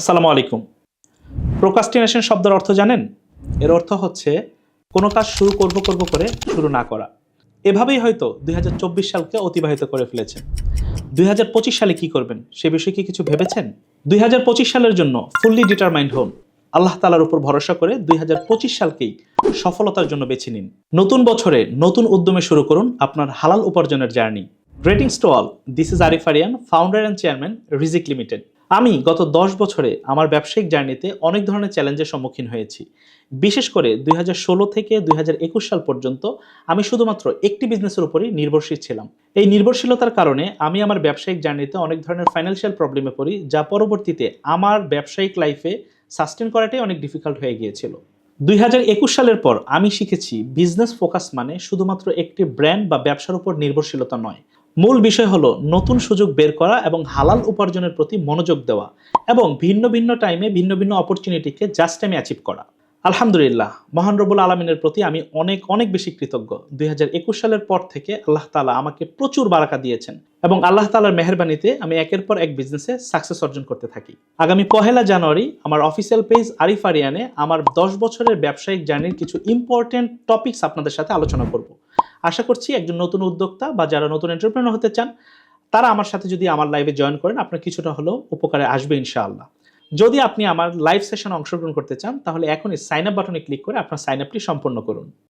আসসালামু আলাইকুম। প্রোকাস্টিনেশন শব্দের অর্থ জানেন? এর অর্থ হচ্ছে কোনো কাজ শুরু করব করব করে শুরু না করা। এভাবেই হয়তো দুই হাজার চব্বিশ সালকে অতিবাহিত করে ফেলেছেন। দুই হাজার পঁচিশ সালে কি করবেন? সে বিষয়ে কি কিছু ভেবেছেন? দুই হাজার পঁচিশ সালের জন্য ফুললি ডিটারমাইন্ড হন। আল্লাহ তালার উপর ভরসা করে দুই হাজার পঁচিশ সালকেই সফলতার জন্য বেছে নিন। নতুন বছরে নতুন উদ্যমে শুরু করুন আপনার হালাল উপার্জনের journey. Greetings to all this is Arif Arian founder and chairman Rizik limited আমি গত দশ বছরে আমার ব্যবসায়িক জার্নিতে অনেক ধরনের চ্যালেঞ্জের সম্মুখীন হয়েছি। বিশেষ করে দুই হাজার ষোলো থেকে দুই হাজার একুশ সাল পর্যন্ত আমি শুধুমাত্র একটি বিজনেসের উপরই নির্ভরশীল ছিলাম। এই নির্ভরশীলতার কারণে আমি আমার ব্যবসায়িক জার্নিতে অনেক ধরনের ফাইন্যান্সিয়াল প্রবলেমে পড়ি, যা পরবর্তীতে আমার ব্যবসায়িক লাইফে সাস্টেন করাটাই অনেক ডিফিকাল্ট হয়ে গিয়েছিল। দুই হাজার একুশ সালের পর আমি শিখেছি বিজনেস ফোকাস মানে শুধুমাত্র একটি ব্র্যান্ড বা ব্যবসার উপর নির্ভরশীলতা নয়। মূল বিষয় হলো নতুন সুযোগ বের করা এবং হালাল উপার্জনের প্রতি মনোযোগ দেওয়া এবং ভিন্ন ভিন্ন টাইমে ভিন্ন ভিন্ন অপরচুনিটিকে জাস্ট টাইমে অ্যাচিভ করা। আলহামদুলিল্লাহ, মহান রবুল আলমিনের প্রতি আমি অনেক অনেক বেশি কৃতজ্ঞ। দুই হাজার একুশ সালের পর থেকে আল্লাহ তালা আমাকে প্রচুর বারাকা দিয়েছেন এবং আল্লাহ তালার মেহরবানিতে আমি একের পর এক বিজনেসে সাকসেস অর্জন করতে থাকি। আগামী পহেলা জানুয়ারি আমার অফিসিয়াল পেজ আরিফ আরিয়ানে আমার দশ বছরের ব্যবসায়িক জার্নির কিছু ইম্পর্টেন্ট টপিকস আপনাদের সাথে আলোচনা করব। আশা করছি একজন নতুন উদ্যোক্তা বা যারা নতুন এন্টারপ্রেনার হতে চান, তারা আমার সাথে যদি আমার লাইভে জয়েন করেন, আপনার কিছুটা হলেও উপকারে আসবে ইনশাআল্লাহ। যদি আপনি আমার লাইভ সেশন অংশগ্রহণ করতে চান, তাহলে এখনই সাইন আপ বাটনে ক্লিক করে আপনার সাইন আপটি সম্পন্ন করুন।